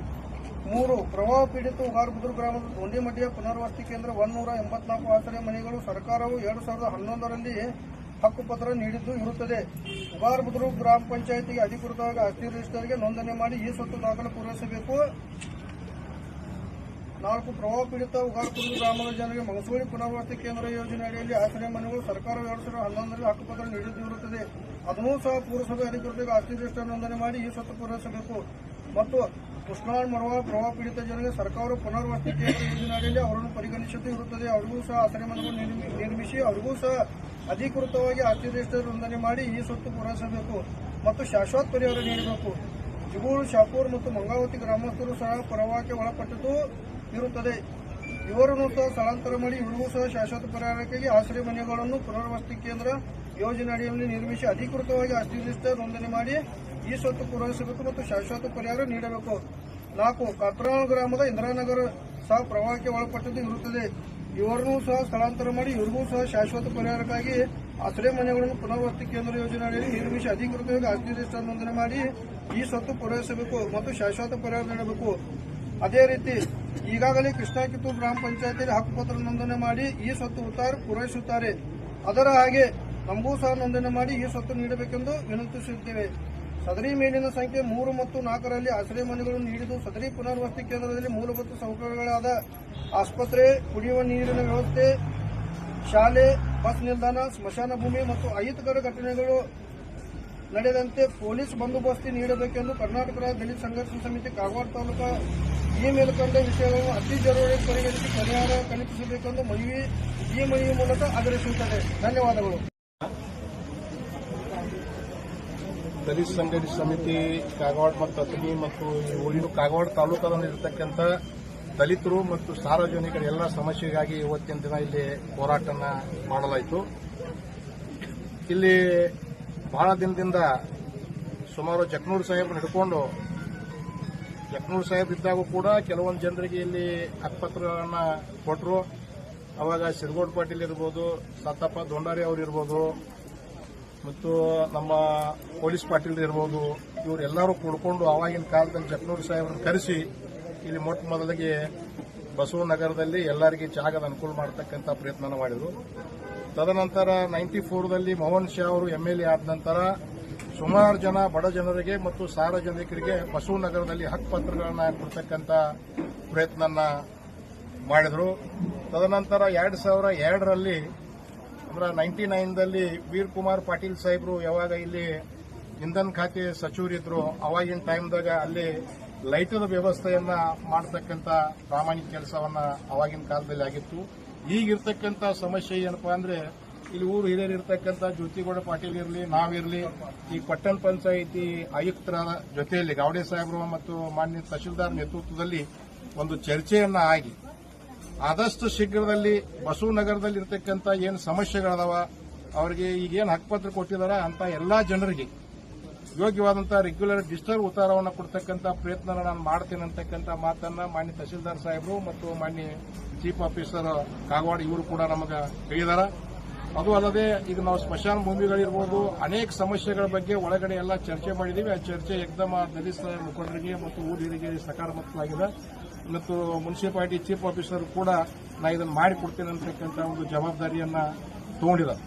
ಮೂರು ಪ್ರವಾಹ ಪೀಡಿತ ಉಗಾರ್ಬುದ್ರು ಗ್ರಾಮದ ದೊಂಡಿಮಡ್ಡಿಯ ಪುನರ್ವಸತಿ ಕೇಂದ್ರ ಒಂದೂರ ಎಂಬತ್ನಾಲ್ಕು ಆಶ್ರಯ ಮನೆಗಳು ಸರ್ಕಾರವು ಎರಡು ಸಾವಿರದ ಹನ್ನೊಂದರಲ್ಲಿ ಹಕ್ಕುಪತ್ರ ನೀಡಿದ್ದು ಇರುತ್ತದೆ. ಉಗಾರ್ಬುದ್ರು ಗ್ರಾಮ ಪಂಚಾಯಿತಿಗೆ ಅಧಿಕೃತವಾಗಿ ಆಸ್ತಿ ರಿಜಿಸ್ಟರ್ಗೆ ನೋಂದಣಿ ಮಾಡಿ ಈ ಸ್ವತ್ತು ದಾಖಲೆ ಪೂರೈಸಬೇಕು. ನಾಲ್ಕು ಪ್ರವಾಹ ಪೀಡಿತ ಉಗಾರಪುರ ಗ್ರಾಮದ ಜನರಿಗೆ ಮಗಸೂಳಿ ಪುನರ್ವಸತಿ ಕೇಂದ್ರ ಯೋಜನೆ ಅಡಿಯಲ್ಲಿ ಆಶ್ರಯ ಮನೆಗಳು ಸರ್ಕಾರವು ಎರಡು ಸಾವಿರದ ಹನ್ನೊಂದರಲ್ಲಿ ಹಕ್ಕುಪತ್ರ ನೀಡಿದ್ದು ಇರುತ್ತದೆ. ಅದನ್ನೂ ಸಹ ಪುರಸಭೆ ಅಧಿಕೃತವಾಗಿ ಆಸ್ತಿ ರಿಜಿಸ್ಟರ್ ನೋಂದಣಿ ಮಾಡಿ ಈ ಸ್ವತ್ತು ಪೂರೈಸಬೇಕು. ಮತ್ತು ಕೃಷ್ಣಾಳ್ ಮರವ, ಪ್ರವಾಹ ಪೀಡಿತ ಜನರಿಗೆ ಸರ್ಕಾರ ಪುನರ್ವಸತಿ ಕೇಂದ್ರ ಯೋಜನೆ ಅಡಿಯಲ್ಲಿ ಅವರನ್ನು ಪರಿಗಣಿಸುತ್ತೂ ಇರುತ್ತದೆ. ಅವರಿಗೂ ಸಹ ಆಶ್ರಯ ಮನೆಗಳನ್ನು ನಿರ್ಮಿ- ನಿರ್ಮಿಸಿ, ಅವರಿಗೂ ಸಹ ಅಧಿಕೃತವಾಗಿ ಆಸ್ತಿ ರಿಜಿಸ್ಟರ್ ನೋಂದಣಿ ಮಾಡಿ ಈ ಸೊತ್ತು ಪೂರೈಸಬೇಕು ಮತ್ತು ಶಾಶ್ವತ ಪರಿಹಾರ ನೀಡಬೇಕು. ಜಿಗೂರು, ಶಾಪೂರ್ ಮತ್ತು ಮಂಗಾವತಿ ಗ್ರಾಮಸ್ಥರು ಸಹ ಪ್ರವಾಹಕ್ಕೆ ಒಳಪಟ್ಟಿದ್ದು ಇರುತ್ತದೆ. ಇವರನ್ನು ಸಹ ಸ್ಥಳಾಂತರ ಮಾಡಿ ಇವರಿಗೂ ಸಹ ಶಾಶ್ವತ ಪರಿಹಾರಕ್ಕಾಗಿ ಆಶ್ರಯ ಮನೆಗಳನ್ನು ಪುನರ್ವಸತಿ ಕೇಂದ್ರ ಯೋಜನೆ ಅಡಿಯಲ್ಲಿ ನಿರ್ಮಿಸಿ ಅಧಿಕೃತವಾಗಿ ಆಸ್ತಿ ರಿಜಿಸ್ಟರ್ ನೋಂದಣಿ ಮಾಡಿ ಈ ಸ್ವತ್ತು ಪೂರೈಸಬೇಕು ಮತ್ತು ಶಾಶ್ವತ ಪರಿಹಾರ ನೀಡಬೇಕು. ನಾಲ್ಕು ಕಾಕ್ರಾಳ ಗ್ರಾಮದ ಇಂದಿರಾನಗರ ಸಹ ಪ್ರವಾಹಕ್ಕೆ ಒಳಪಟ್ಟದ್ದು ಇರುತ್ತದೆ. ಇವರನ್ನೂ ಸಹ ಸ್ಥಳಾಂತರ ಮಾಡಿ ಇವರಿಗೂ ಸಹ ಶಾಶ್ವತ ಪರಿಹಾರಕ್ಕಾಗಿ ಆಶ್ರಯ ಮನೆಗಳನ್ನು ಪುನರ್ವಸತಿ ಕೇಂದ್ರ ಯೋಜನೆ ಅಡಿಯಲ್ಲಿ ನಿರ್ಮಿಸಿ ಅಧಿಕೃತವಾಗಿ ಆಸ್ತಿ ರಿಜಿಸ್ಟರ್ ನೋಂದಣಿ ಮಾಡಿ ಈ ಸ್ವತ್ತು ಪೂರೈಸಬೇಕು ಮತ್ತು ಶಾಶ್ವತ ಪರಿಹಾರ ನೀಡಬೇಕು. ಅದೇ ರೀತಿ ಈಗಾಗಲೇ ಕೃಷ್ಣಾ ಕಿತ್ತೂರು ಗ್ರಾಮ ಪಂಚಾಯತಿಯಲ್ಲಿ ಹಕ್ಕುಪತ್ರ ನೋಂದಣಿ ಮಾಡಿ ಈ ಸ್ವತ್ತು ಉತ್ತಾರ ಪೂರೈಸುತ್ತಾರೆ. ಅದರ ಹಾಗೆ ನಮಗೂ ಸಹ ನೋಂದಣಿ ಮಾಡಿ ಈ ಸ್ವತ್ತು ನೀಡಬೇಕೆಂದು ವಿನಂತಿಸುತ್ತೇವೆ. ಸದರಿ ಮೇಲಿನ ಸಂಖ್ಯೆ ಮೂರು ಮತ್ತು ನಾಲ್ಕರಲ್ಲಿ ಆಶ್ರಯ ಮನೆಗಳನ್ನು ನೀಡಿದ್ದು ಸದರಿ ಪುನರ್ವಸತಿ ಕೇಂದ್ರದಲ್ಲಿ ಮೂಲಭೂತ ಸೌಕರ್ಯಗಳಾದ ಆಸ್ಪತ್ರೆ, ಕುಡಿಯುವ ನೀರಿನ ವ್ಯವಸ್ಥೆ, ಶಾಲೆ, ಬಸ್ ನಿಲ್ದಾಣ, ಸ್ಮಶಾನ ಭೂಮಿ ಮತ್ತು ಅಹಿತಕರ ಘಟನೆಗಳು ನಡೆದಂತೆ ಪೊಲೀಸ್ ಬಂದೋಬಸ್ತಿ ನೀಡಬೇಕೆಂದು ಕರ್ನಾಟಕ ದಲಿತ ಸಂಘರ್ಷ ಸಮಿತಿ ಕಾಗವಾಡ ತಾಲೂಕಾ ಈ ಮೇಲ್ಕಂಡ ವಿಷಯಗಳನ್ನು ಅತಿ ಜರೂರಿ ಪರಿಗಣಿಸಿ ಪರಿಹಾರ ಕಲ್ಪಿಸಬೇಕೆಂದು ಮನವಿ ಈ ಮನವಿ ಮೂಲಕ ಆಗ್ರಹಿಸುತ್ತದೆ. ಧನ್ಯವಾದಗಳು. ದಲಿತ ಸಂಘಟ ಸಮಿತಿ, ಕಾಗವಾಡ ಮತ್ತು ಅತನಿ ಮತ್ತು ಊರಿನ ಕಾಗವಾಡ ತಾಲೂಕದಲ್ಲಿ ಇರತಕ್ಕಂಥ ದಲಿತರು ಮತ್ತು ಸಾರ್ವಜನಿಕರ ಎಲ್ಲ ಸಮಸ್ಯೆಗಾಗಿ ಇವತ್ತಿನ ದಿನ ಇಲ್ಲಿ ಹೋರಾಟನ ಮಾಡಲಾಯಿತು. ಇಲ್ಲಿ ಬಹಳ ದಿನದಿಂದ ಸುಮಾರು ಜಕ್ನೂರ್ ಸಾಹೇಬ್ ಹಿಡ್ಕೊಂಡು ಜಕ್ನೂರ್ ಸಾಹೇಬ್ ಇದ್ದಾಗೂ ಕೂಡ ಕೆಲವೊಂದು ಜನರಿಗೆ ಇಲ್ಲಿ ಹಕ್ಕುಪತ್ರಗಳನ್ನ ಕೊಟ್ಟರು ಅವಾಗ ಸಿರ್ಗೋಡ್ ಪಾಟೀಲ್ ಇರ್ಬೋದು, ಸತ್ತಪ್ಪ ದೊಂಡಾರಿ ಅವರು ಇರ್ಬೋದು ಮತ್ತು ನಮ್ಮ ಪೊಲೀಸ್ ಪಾಟೀಲ್ ಇರ್ಬೋದು ಇವರೆಲ್ಲರೂ ಕೂಡ್ಕೊಂಡು ಆವಾಗಿನ ಕಾಲದಲ್ಲಿ ಜಕ್ನೂರು ಸಾಹೇಬ್ರನ್ನ ಕರೆಸಿ, ಇಲ್ಲಿ ಮೊಟ್ಟ ಮೊದಲಿಗೆ ಬಸವನಗರದಲ್ಲಿ ಎಲ್ಲರಿಗೆ ಜಾಗದ ಅನುಕೂಲ ಮಾಡತಕ್ಕಂಥ ಪ್ರಯತ್ನ ಮಾಡಿದರು. ತದನಂತರ ನೈಂಟಿ ಫೋರ್ದಲ್ಲಿ ಮೋಹನ್ ಶಾ ಅವರು ಎಂಎಲ್ಎ ಆದ ನಂತರ ಸುಮಾರು ಜನ, ಬಡ ಜನರಿಗೆ ಮತ್ತು ಸಾರ್ವಜನಿಕರಿಗೆ ಬಸವನಗರದಲ್ಲಿ ಹಕ್ಕುಪತ್ರಗಳನ್ನ ಕೊಡ್ತಕ್ಕಂಥ ಪ್ರಯತ್ನ ಮಾಡಿದರು. ತದನಂತರ ಎರಡು ಸಾವಿರ ಎರಡರಲ್ಲಿ ಅಂದ್ರೆ ನೈಂಟಿ ನೈನ್ದಲ್ಲಿ ವೀರ್ ಕುಮಾರ್ ಪಾಟೀಲ್ ಸಾಹೇಬರು ಯಾವಾಗ ಇಲ್ಲಿ ಇಂಧನ ಖಾತೆ ಸಚಿವರಿದ್ರು, ಅವಾಗಿನ ಟೈಮ್ದಾಗ ಅಲ್ಲಿ ಲೈಟದ ವ್ಯವಸ್ಥೆಯನ್ನ ಮಾಡತಕ್ಕಂತ ಪ್ರಾಮಾಣಿಕ ಕೆಲಸವನ್ನ ಅವಾಗಿನ ಕಾಲದಲ್ಲಿ ಆಗಿತ್ತು. ಈಗಿರ್ತಕ್ಕಂಥ ಸಮಸ್ಯೆ ಏನಪ್ಪಾ ಅಂದ್ರೆ, ಇಲ್ಲಿ ಊರು ಹಿರಿಯರು ಇರ್ತಕ್ಕಂಥ ಜ್ಯೋತಿಗೌಡ ಪಾಟೀಲ್ ಇರಲಿ ನಾವಿರಲಿ ಈ ಪಟ್ಟಣ ಪಂಚಾಯಿತಿ ಆಯುಕ್ತರ ಜೊತೆಯಲ್ಲಿ ಗಾವಡೆ ಸಾಹೇಬರು ಮತ್ತು ಮಾನ್ಯ ತಹಶೀಲ್ದಾರ್ ನೇತೃತ್ವದಲ್ಲಿ ಒಂದು ಚರ್ಚೆಯನ್ನ ಆಗಿ ಆದಷ್ಟು ಶೀಘ್ರದಲ್ಲಿ ಬಸವನಗರದಲ್ಲಿ ಇರತಕ್ಕಂತ ಏನು ಸಮಸ್ಯೆಗಳದಾವ, ಅವರಿಗೆ ಈಗೇನು ಹಕ್ಕುಪತ್ರ ಕೊಟ್ಟಿದಾರ ಅಂತ ಎಲ್ಲಾ ಜನರಿಗೆ ಯೋಗ್ಯವಾದಂತಹ ರೆಗ್ಯುಲರ್ ಡಿಜಿಟಲ್ ಉತ್ತಾರವನ್ನು ಕೊಡ್ತಕ್ಕಂಥ ಪ್ರಯತ್ನ ನಾನು ಮಾಡ್ತೇನೆ ಅಂತಕ್ಕಂಥ ಮಾತನ್ನ ಮಾನ್ಯ ತಹಶೀಲ್ದಾರ್ ಸಾಹೇಬರು ಮತ್ತು ಮಾನ್ಯ ಚೀಫ್ ಆಫೀಸರ್ ಕಾಗವಾಡ ಇವರು ಕೂಡ ನಮಗೆ ಹೇಳಿದಾರ. ಅದು ಅಲ್ಲದೆ ಈಗ ನಾವು ಸ್ಮಶಾನ ಭೂಮಿಗಳಿರ್ಬೋದು, ಅನೇಕ ಸಮಸ್ಯೆಗಳ ಬಗ್ಗೆ ಒಳಗಡೆ ಎಲ್ಲ ಚರ್ಚೆ ಮಾಡಿದ್ದೀವಿ ಆ ಚರ್ಚೆ ಏಕದಮ ದಲಿತ ಮುಖಂಡರಿಗೆ ಮತ್ತು ಊರಿಗೆ ಸಕಾರಾತ್ಮಕವಾಗಿದೆ. ಮತ್ತು ಮುನ್ಸಿಪಾಲಿಟಿ ಚೀಫ್ ಆಫೀಸರ್ ಕೂಡ ನಾ ಇದನ್ನು ಮಾಡಿಕೊಡ್ತೇನೆ ಅಂತಕ್ಕಂಥ ಒಂದು ಜವಾಬ್ದಾರಿಯನ್ನ ತಗೊಂಡಿದ್ದಾರೆ.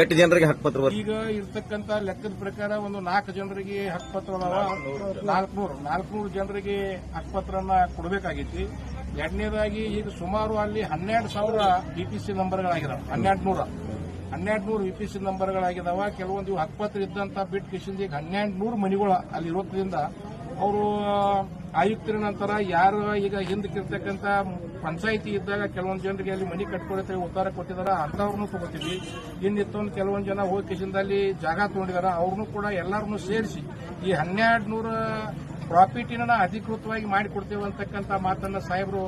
ಎಷ್ಟು ಜನರಿಗೆ ಹಕ್ಕುಪತ್ರ ಈಗ ಇರ್ತಕ್ಕಂಥ ಲೆಕ್ಕದ ಪ್ರಕಾರ ಒಂದು ನಾಲ್ಕು ಜನರಿಗೆ ಹಕ್ಕುಪತ್ರ ನಾಲ್ಕುನೂರು ನಾಲ್ಕುನೂರು. ಜನರಿಗೆ ಹಕ್ಕುಪತ್ರನ ಕೊಡಬೇಕಾಗಿತ್ತು ಎರಡನೇದಾಗಿ ಈಗ ಸುಮಾರು ಅಲ್ಲಿ ಹನ್ನೆರಡು ಸಾವಿರ ಬಿಪಿಸಿ ನಂಬರ್ಗಳಾಗಿದಾವೆ. ಹನ್ನೆರಡು ನೂರ. ಹನ್ನೆರಡು ನೂರು ವಿಪಿಸಿ ನಂಬರ್ಗಳಾಗಿದಾವ. ಕೆಲವೊಂದು ಹಕ್ಕುಪತ್ರ ಇದ್ದಂತ ಬಿಟ್ಟು ಕಿಶನ್ ಈಗ ಹನ್ನೆರಡು ನೂರು ಮನೆಗಳು ಅಲ್ಲಿ ಇರೋದ್ರಿಂದ ಅವರು ಆಯುಕ್ತರ ನಂತರ ಯಾರು ಈಗ ಹಿಂದಕ್ಕಿರ್ತಕ್ಕಂಥ ಪಂಚಾಯಿತಿ ಇದ್ದಾಗ ಕೆಲವೊಂದು ಜನರಿಗೆ ಅಲ್ಲಿ ಮನೆ ಕಟ್ಕೊಳ್ತೇವೆ ಉತ್ತಾರ ಕೊಟ್ಟಿದ್ದಾರೆ ಅಂತವ್ರನ್ನೂ ತಗೋತೀವಿ. ಇನ್ನಿತ್ತೊಂದು ಕೆಲವೊಂದು ಜನ ಹೋಗಿ ಕಿಶಿಂದಲ್ಲಿ ಜಾಗ ತಗೊಂಡಿದಾರ, ಅವ್ರನ್ನೂ ಕೂಡ ಎಲ್ಲರನ್ನೂ ಸೇರಿಸಿ ಈ ಹನ್ನೆರಡು ನೂರ ಪ್ರಾಫಿಟಿನ ಅಧಿಕೃತವಾಗಿ ಮಾಡಿಕೊಡ್ತೇವೆ ಅಂತಕ್ಕಂಥ ಮಾತನ್ನ ಸಾಹೇಬರು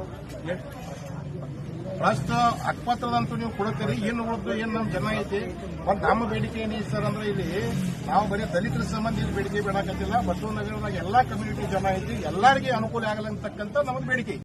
ಫಸ್ಟ್ ಅಕ್ಪತ್ರದಂತೂ ನೀವು ಕೊಡುತ್ತೀರಿ. ಏನು ಉಳಿದು ಏನು ನಮ್ಮ ಜನ ಐತಿ? ಒಂದು ನಮ್ಮ ಬೇಡಿಕೆ ನೀ ಸರ್ ಅಂದ್ರೆ ಇಲ್ಲಿ ನಾವು ಬರೀ ದಲಿತರ ಸಂಬಂಧ ಇಲ್ಲಿ ಬೇಡಿಕೆ ಬೇಡಕತ್ತಿಲ್ಲ. ಬಸವನಗರದಾಗ ಎಲ್ಲಾ ಕಮ್ಯುನಿಟಿ ಜನ ಐತಿ. ಎಲ್ಲರಿಗೆ ಅನುಕೂಲ ಆಗಲಂತಕ್ಕಂಥ ನಮಗೆ ಬೇಡಿಕೆ.